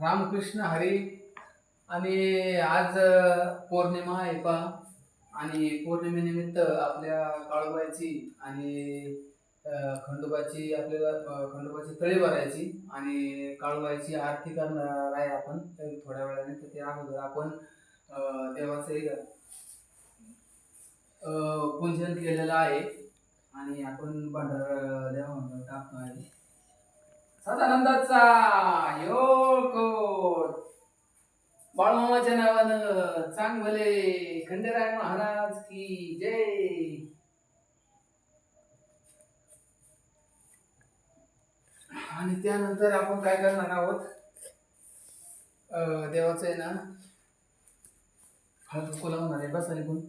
रामकृष्ण हरी आणि आज पौर्णिमा आहे पा आणि पौर्णिमेनिमित्त आपल्या काळूबाईची आणि खंडोबाची आपल्याला खंडोबाची तळी भरायची आणि काळूबाईची आरती करणार आहे आपण. थोड्या वेळाने तर त्या अगोदर आपण देवाचं एक पूजन केलेलं आहे. आणि आपण भंडार देवा टाकतो आहे सदानंदाचा योग! बाळमामाच्या नावानं चांग भले खंडेराय महाराज की जय. आणि त्यानंतर आपण काय करणार आहोत? अं, देवाचं आहे ना? हळद खोला होणार आहे बसा निघून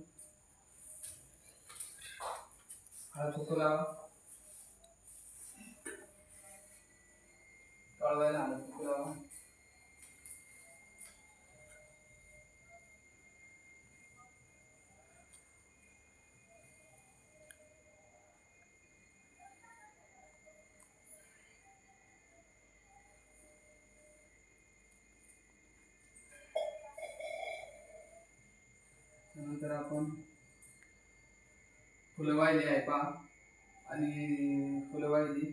हळद कुकू लावा. कळवायला हळद त्यानंतर आपण फुलं वाहिली आहे पा आणि फुलं वाहिली.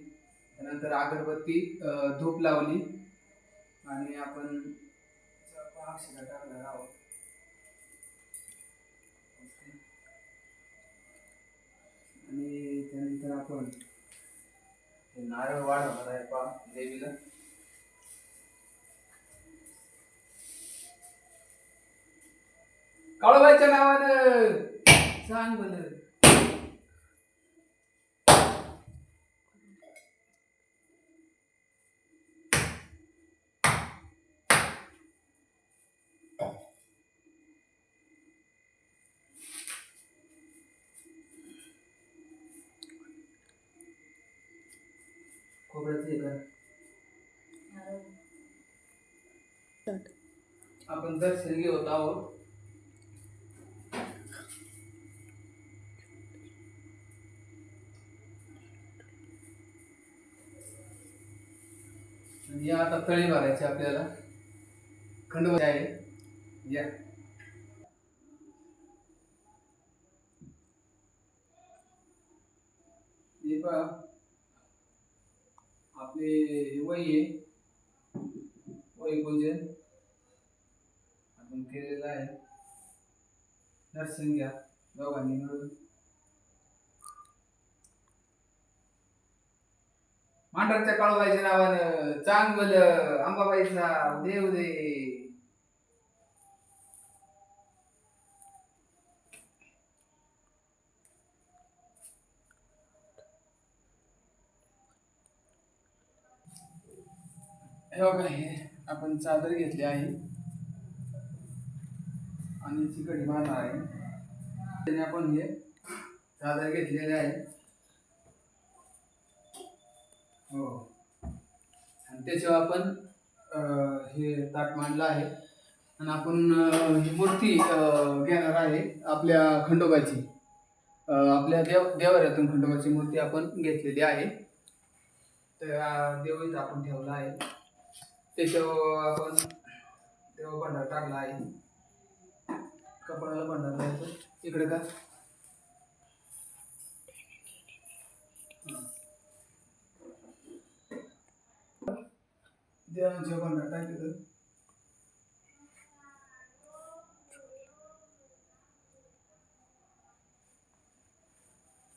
त्यानंतर अगरबत्ती धूप लावली. आणि आपण अक्षता टाकणार आहोत. आणि त्यानंतर आपण नारळ वाढवणार आहे पा देवीला. काळूबाईच्या नावानं. सांग कर. आपण दर्शन घेत आहोत. या आता तळी भरायची आपल्याला. खंडोबा आहे. या. हे पहा. आपले वही आहे. वही पूजन. आपण केलेलं आहे. दर्शन घ्या दोघांनी मिळून. पांढरच्या काळूबाईच्या नावानं चांगल अंबाबाईचा देव दे हे बघा हे आपण चादर घेतली आहे. आणि चिकटी मारणार आहे. आपण हे चादर घेतलेले आहे. हो. आणि त्याच्यावर आपण हे ताट मांडलं आहे. आणि आपण ही मूर्ती घेणार आहे आपल्या खंडोबाची. आपल्या देव देवाऱ्यातून खंडोबाची मूर्ती आपण घेतलेली आहे. त्या देवळीत आपण ठेवला आहे. त्याच्यावर आपण देव भंडार टाकला आहे. कपड्याला भंडार लावायचं. इकडे का?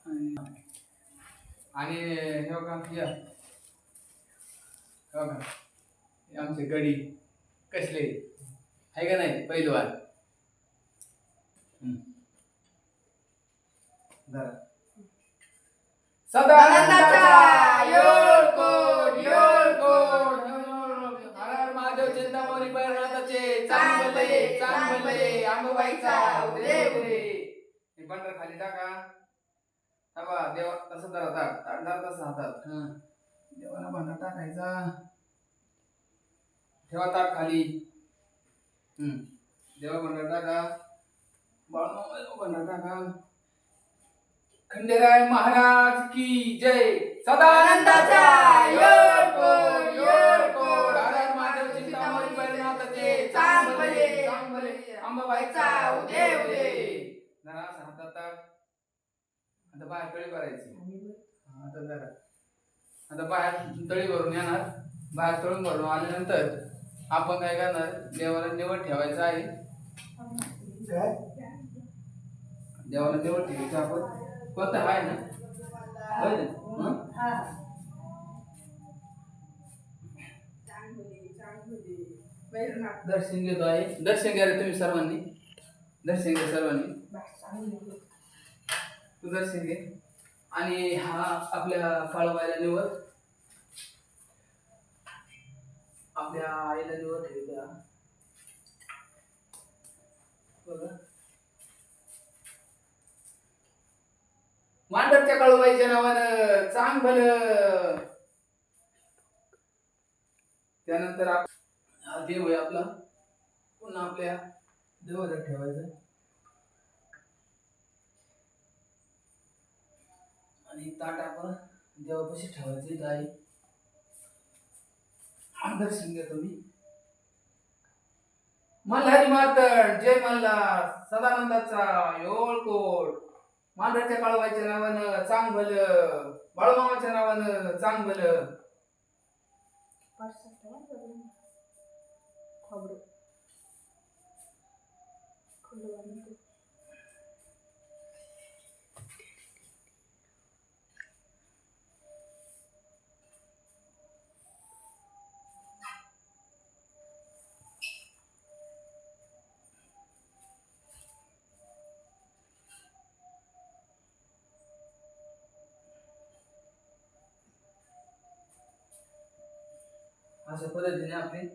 आणि आणि हे या. हे हे आमचे गडी. कसले? आहे का नाही? पहिलवान हम्म. बंडर खाली टाका. थांबा देवा तसं धरा ताट ताट धरा तसं हातात. हं. देवाला भांडा टाकायचा. ठेवा ताट खाली. हम्म. देवा भांडा टाका. बाळमामा भांडा टाका. खंडेराय महाराज की जय. सदानंदाचा. अंबाबाईचा उदे उदे जरा असं हातात. आता बाहेर तळी भरायची. आता जरा. आता बाहेर तळी भरून येणार. बाहेर तळून भरून आल्यानंतर आपण काय करणार? देवाला निवड ठेवायचं आहे. काय? देवाला निवड ठेवायचं आपण. कोणतं? आहे ना. होय ना? दर्शन घेतो आहे. दर्शन घ्या रे तुम्ही सर्वांनी. दर्शन घ्या सर्वांनी. तू दर्शन घे. आणि हा आपल्या काळूबाईला निवड. आपल्या आईला निवड ठेवता बघा. मांडरच्या काळूबाईच्या नावानं चांग भलं त्यानंतर आप- हा देव आहे आपला. पुन्हा आपल्या देवाला ठेवायचं. आणि ताट आपण देवापाशी ठेवायचं गाई दर्शन घ्या तुम्ही. मल्हारी मातड जय मल्हार सदानंदाचा योळकोट मांढरच्या काळवायच्या नावानं चांग भलं बाळूमामाच्या नावानं चांग भलं अशा पद्धतीने आपली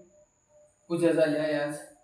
पूजा झाली आहे आज.